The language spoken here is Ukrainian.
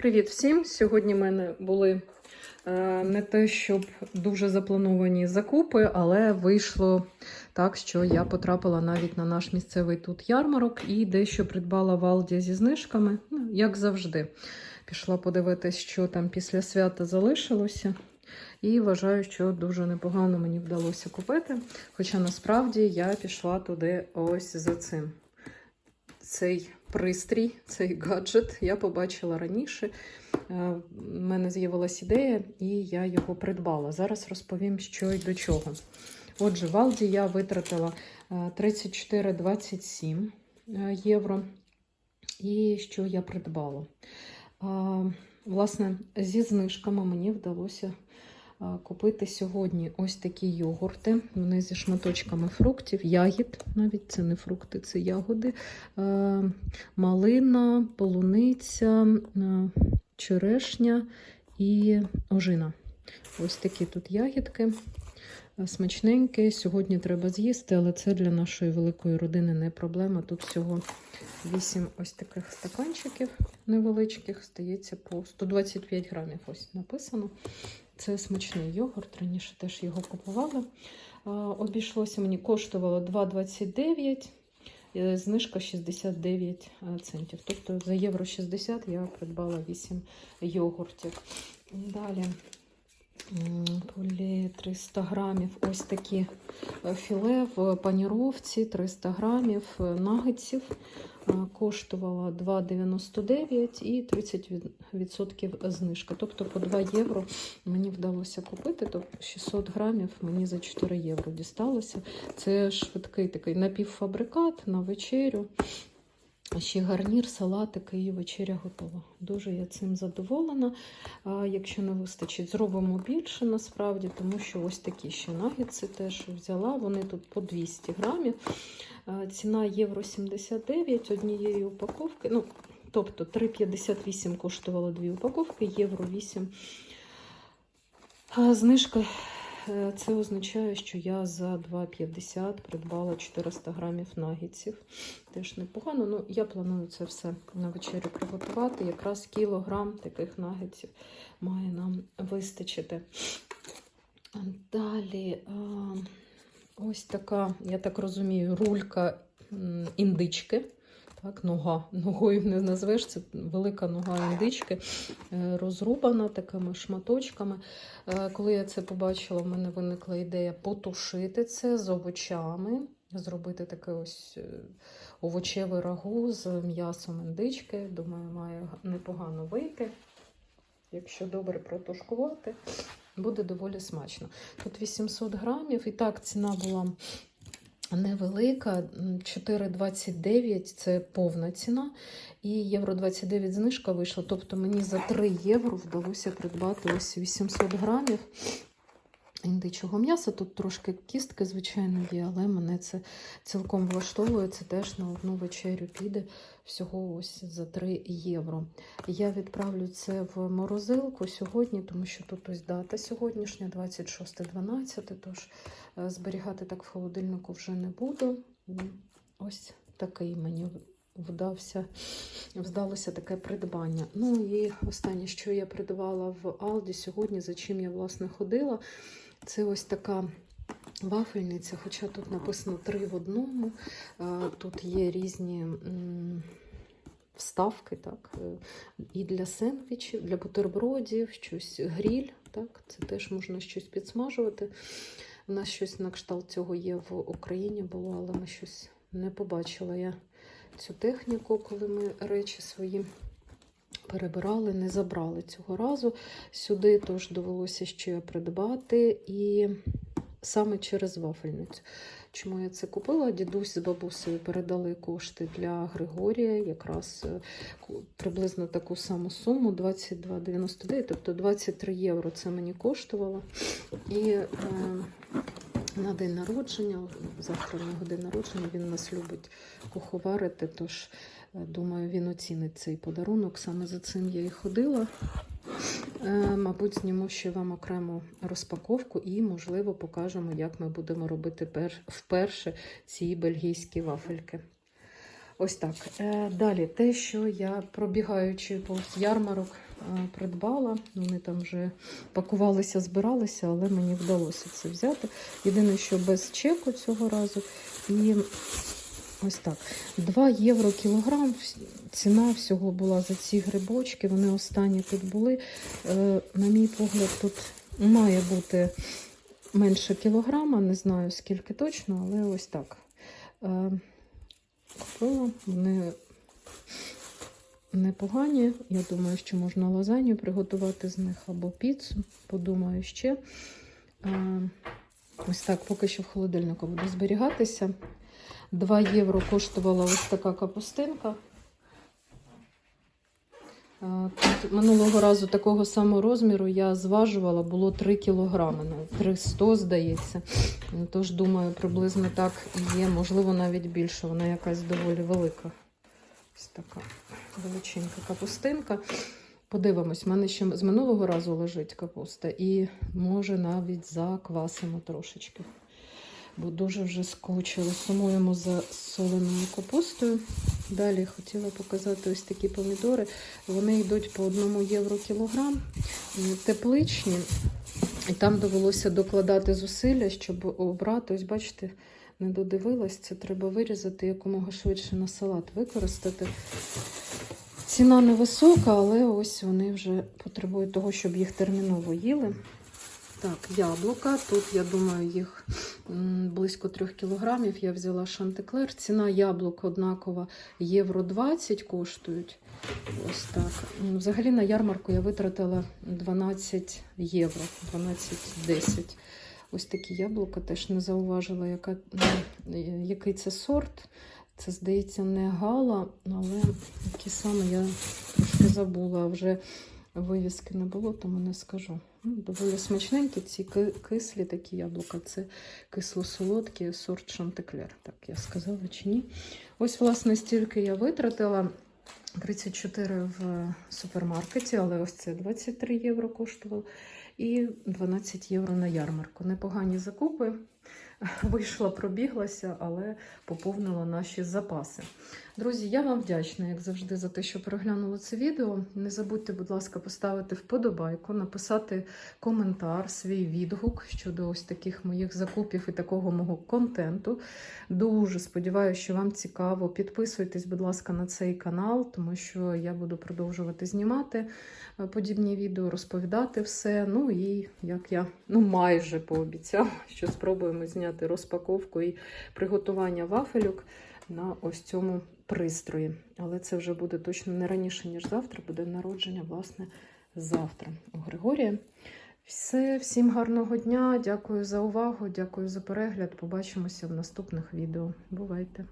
Привіт всім! Сьогодні в мене були е, не те, щоб дуже заплановані закупи, але вийшло так, що я потрапила навіть на наш місцевий тут ярмарок і дещо придбала в Алді зі знижками, ну, як завжди. Пішла подивитись, що там після свята залишилося. І вважаю, що дуже непогано мені вдалося купити. Хоча насправді я пішла туди ось за цим. Цей пристрій, цей гаджет я побачила раніше. Е, У мене з'явилася ідея, і я його придбала. Зараз розповім, що й до чого. Отже, в Алді я витратила е, 34,27 е, євро. І що я придбала? Власне, зі знижками мені вдалося купити сьогодні ось такі йогурти. Вони зі шматочками фруктів, ягід, навіть це не фрукти, це ягоди, малина, полуниця, черешня і ожина. Ось такі тут ягідки. А, Смачненькі. Сьогодні треба з'їсти, але це для нашої великої родини не проблема. Тут всього 8 ось таких стаканчиків невеличких, стається по 125 грамів. Ось написано. Це смачний йогурт. Раніше теж його купували. Обійшлося мені коштувало 2,29, е, знижка 69 центів. Тобто за євро 60 я придбала 8 йогуртів. Далі полі 300 грамів. Ось такі е, філе в паніровці, 300 грамів е, нагетсів. Е, Коштувала 2,99 і 30% знижка. Тобто по 2 євро мені вдалося купити, тобто 600 грамів мені за 4 євро дісталося. Це швидкий такий напівфабрикат на вечерю. Ще гарнір, салатики і вечеря готова. Дуже я цим задоволена. А якщо не вистачить, зробимо більше насправді, тому що ось такі ще нагетси теж взяла. Вони тут по 200 грамів. Ціна євро 79 однієї упаковки. Ну, тобто 3,58 коштувало дві упаковки, євро 8. А Знижка це означає, що я за 2,50 придбала 400 грамів нагетсів. Теж непогано. Ну, я планую це все на вечерю приготувати. Якраз кілограм таких нагетсів має нам вистачити. Далі, ось така, я так розумію, рулька індички. Так, нога. Ногою не назвеш, це велика нога індички, е, розрубана такими шматочками. Е, Коли я це побачила, в мене виникла ідея потушити це з овочами, зробити таке ось е, овочеве рагу з м'ясом індички. Думаю, має непогано вийти. Якщо добре протушкувати, буде доволі смачно. Тут 800 грамів, і так ціна була невелика, 4,29 це повна ціна, і євро 29 знижка вийшла. Тобто мені за 3 євро вдалося придбати ось 800 грамів індичого м'яса. Тут трошки кістки, звичайно, є, але мене це цілком влаштовує. Це теж на одну вечерю піде всього ось за 3 євро. Я відправлю це в морозилку сьогодні, тому що тут ось дата сьогоднішня, 26.12, тож е, зберігати так в холодильнику вже не буду. Ось такий мені вдався, вдалося таке придбання. Ну і останнє, що я придбала в Алді сьогодні, за чим я власне ходила, це ось така. Вафельниця, хоча тут написано три в одному. Е, Тут є різні вставки, так, е, і для сендвічів, для бутербродів, щось гріль, так, це теж можна щось підсмажувати. У нас щось на кшталт цього є в Україні було, але ми щось не побачила я цю техніку, коли ми речі свої перебирали, не забрали цього разу сюди, тож довелося ще придбати і саме через вафельницю. Чому я це купила? Дідусь з бабусею передали кошти для Григорія, якраз е, приблизно таку саму суму 22,99, тобто 23 євро це мені коштувало. І е, на день народження, завтра нього день народження, він нас любить куховарити, тож думаю, він оцінить цей подарунок. Саме за цим я і ходила. Е, Мабуть, зніму ще вам окрему розпаковку і, можливо, покажемо, як ми будемо робити пер... вперше ці бельгійські вафельки. Ось так. Е, Далі, те, що я пробігаючи повз ярмарок, е, придбала. Вони там вже пакувалися, збиралися, але мені вдалося це взяти. Єдине, що без чеку цього разу. І ось так. 2 євро кілограм. Ціна всього була за ці грибочки. Вони останні тут були. Е, На мій погляд, тут має бути менше кілограма. Не знаю скільки точно, але ось так. Е, Купила. Вони непогані. Я думаю, що можна лазанью приготувати з них або піцу. Подумаю ще. Е, Ось так, поки що в холодильнику буде зберігатися. 2 євро коштувала ось така капустинка. Е, Тут минулого разу такого самого розміру я зважувала, було 3 кілограми, ну, 300, здається. Ну, Тож, думаю, приблизно так і є, можливо, навіть більше. Вона якась доволі велика. Ось така величенька капустинка. Подивимось, в мене ще з минулого разу лежить капуста, і може навіть заквасимо трошечки. Бо дуже вже скучили. Сумуємо за соленою капустою. Далі хотіла показати ось такі помідори. Вони йдуть по 1 євро кілограм, тепличні. І там довелося докладати зусилля, щоб обрати. Ось бачите, не додивилась, це треба вирізати якомога швидше на салат використати. Ціна невисока, але ось вони вже потребують того, щоб їх терміново їли. Так, яблука. Тут, я думаю, їх близько 3 кілограмів. Я взяла шантеклер. Ціна яблук однакова, євро 20 коштують. Ось так. Взагалі на ярмарку я витратила 12 євро, 12-10. Ось такі яблука теж не зауважила, яка, який це сорт. Це, здається, не гала, але які саме я трошки забула. Вже вивіски не було, тому не скажу. Ну, Доволі смачненькі ці кислі такі яблука. Це кисло-солодкі сорт Шантеклер. Так я сказала чи ні. Ось, власне, стільки я витратила. 34 в супермаркеті, але ось це 23 євро коштувало. І 12 євро на ярмарку. Непогані закупи. Вийшла, пробіглася, але поповнила наші запаси. Друзі, я вам вдячна, як завжди, за те, що переглянули це відео. Не забудьте, будь ласка, поставити вподобайку, написати коментар, свій відгук щодо ось таких моїх закупів і такого мого контенту. Дуже сподіваюся, що вам цікаво. Підписуйтесь, будь ласка, на цей канал, тому що я буду продовжувати знімати е, подібні відео, розповідати все. Ну і як я ну майже пообіцяла, що спробуємо зняти розпаковку і приготування вафелюк на ось цьому пристрої. Але це вже буде точно не раніше, ніж завтра. Буде народження, власне, завтра у Григорія. Все, всім гарного дня. Дякую за увагу, дякую за перегляд. Побачимося в наступних відео. Бувайте!